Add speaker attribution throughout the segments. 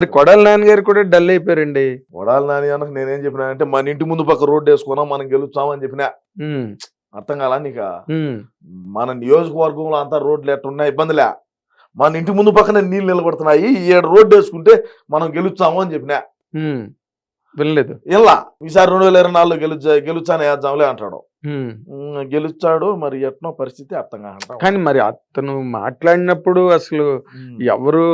Speaker 1: మరి కొడాలి నాన్నగారు కూడా డల్ అయిపోయారండి.
Speaker 2: వడాలి నాని అనకు నేనేం చెప్పినా అంటే మన ఇంటి ముందు పక్క రోడ్డు వేసుకున్నాం మనం గెలుస్తామని చెప్పినా.
Speaker 1: ఉమ్,
Speaker 2: అర్థం కాలా నీకు?
Speaker 1: ఉమ్,
Speaker 2: మన నియోజకవర్గంలో అంతా రోడ్లు ఎట్టున్నా ఇబ్బందిలే. మన ఇంటి ముందు పక్కన నీళ్ళు నిలబడుతున్నాయి. ఈ ఏడు రోడ్డు వేసుకుంటే మనం గెలుస్తాము అని చెప్పినా.
Speaker 1: ఉమ్, వినలేదు.
Speaker 2: ఇలా. ఈసారి రెండు వేల ఇరవై నాలుగులో గెలుచా గెలుచానే వేద్దాంలే అంటాడు. గెలుచాడు మరి ఎట్నో పరిస్థితి అర్థం కాదు
Speaker 1: కానీ మరి అతను మాట్లాడినప్పుడు అసలు ఎవరు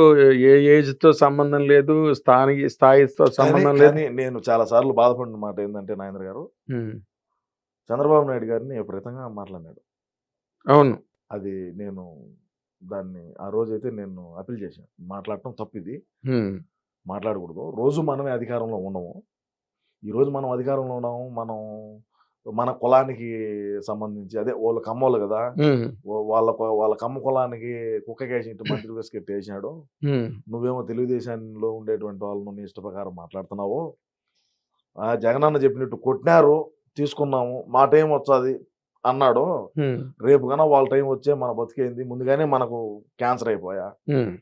Speaker 1: ఏ ఏజ్తో సంబంధం లేదు స్థాయి స్థాయితో సంబంధం లేదు.
Speaker 2: నేను చాలా సార్లు బాధపడిన మాట ఏంటంటే నాయన గారు చంద్రబాబు నాయుడు గారిని విపరీతంగా మాట్లాడినాడు.
Speaker 1: అవును.
Speaker 2: అది నేను దాన్ని ఆ రోజైతే నేను అప్పీల్ చేశాను మాట్లాడటం తప్పు ఇది
Speaker 1: ఉమ్,
Speaker 2: మాట్లాడకూడదు. రోజు మనమే అధికారంలో ఉండము ఈ రోజు మనం అధికారంలో ఉన్నాము మనం మన కులానికి సంబంధించి అదే వాళ్ళ కమ్మోళ్ళు కదా వాళ్ళ వాళ్ళ కమ్మ కులానికి కుక్కకేసి ఇంటి మంత్రి బిస్కెట్ వేసినాడు. నువ్వేమో తెలుగుదేశంలో ఉండేటువంటి వాళ్ళను నీ ఇష్ట ప్రకారం మాట్లాడుతున్నావు. ఆ జగనన్న చెప్పినట్టు కొట్టినారు తీసుకున్నాము మా టైం వచ్చాది అన్నాడు. రేపు కన్నా వాళ్ళ టైం వచ్చే మన బతికేంది ముందుగానే మనకు క్యాన్సర్ అయిపోయా.
Speaker 1: ఉమ్,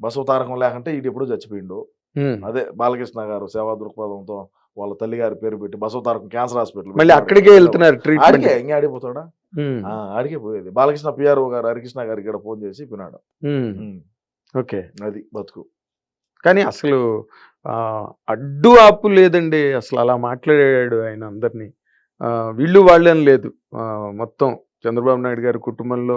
Speaker 2: బసవ తారకం లేకుంటే ఇటు ఎప్పుడు చచ్చిపోయిండు. అదే బాలకృష్ణ గారు సేవా దృక్పథంతో వాళ్ళ తల్లి గారి పేరు పెట్టి బసవ తారకం క్యాన్సర్ హాస్పిటల్
Speaker 1: మళ్ళీ అక్కడికే వెళ్తున్నారు ట్రీట్మెంట్
Speaker 2: ఇంకా ఆడిపోతాడా? ఆ, ఆడికే పోయేది. బాలకృష్ణ పిఆర్ఓ గారు హరికృష్ణ గారికి ఇక్కడ ఫోన్ చేసి పిన్నాడు
Speaker 1: ఓకే.
Speaker 2: అది బతుకు.
Speaker 1: కానీ అసలు అడ్డు ఆపు లేదండి. అసలు అలా మాట్లాడాడు ఆయన అందరినీ. వీళ్ళు వాళ్ళని లేదు. మొత్తం చంద్రబాబు నాయుడు గారి కుటుంబంలో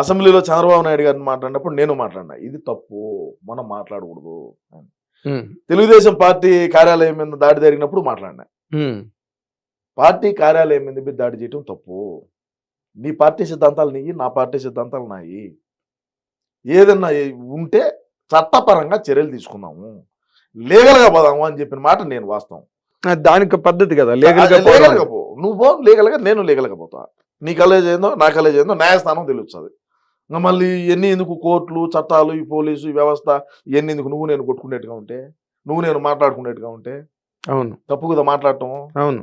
Speaker 2: అసెంబ్లీలో చంద్రబాబు నాయుడు గారిని మాట్లాడినప్పుడు నేను మాట్లాడినా ఇది తప్పు మనం మాట్లాడకూడదు అని. తెలుగుదేశం పార్టీ కార్యాలయం మీద దాడి జరిగినప్పుడు మాట్లాడినా. పార్టీ కార్యాలయం మీద మీద దాడి చేయటం తప్పు. నీ పార్టీ సిద్ధాంతాలు నీయి నా పార్టీ సిద్ధాంతాలు నాయి. ఏదన్నా ఉంటే చట్టపరంగా చర్యలు తీసుకుందాము. లీగల్గా పోదాము అని చెప్పిన మాట నేను వాస్తవం.
Speaker 1: దానికి పద్ధతి కదా
Speaker 2: లీగల్గా పో నువ్వు పో లీగల్గా నేను లీగల్గా పోతా. నీ కాలేజ్ ఏందో నా కాలేజ్ ఏందో న్యాయస్థానం తెలుస్తుంది. ఇంకా మళ్ళీ ఎన్ని ఎందుకు కోర్టులు చట్టాలు ఈ పోలీసు ఈ వ్యవస్థ ఇవన్నీ ఎందుకు నువ్వు నేను కొట్టుకునేట్టుగా ఉంటే? నువ్వు నేను మాట్లాడుకునేట్టుగా ఉంటే?
Speaker 1: అవును.
Speaker 2: తప్పు కదా మాట్లాడటం?
Speaker 1: అవును.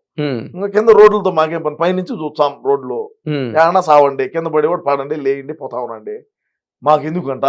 Speaker 2: ఇంకా కింద రోడ్లతో మాకేం పని? పైనుంచి చూస్తాం రోడ్లు. ఏమన్నా సావండి కింద పడి కూడా పడండి లేయండి పోతా ఉండండి. మాకు ఎందుకంట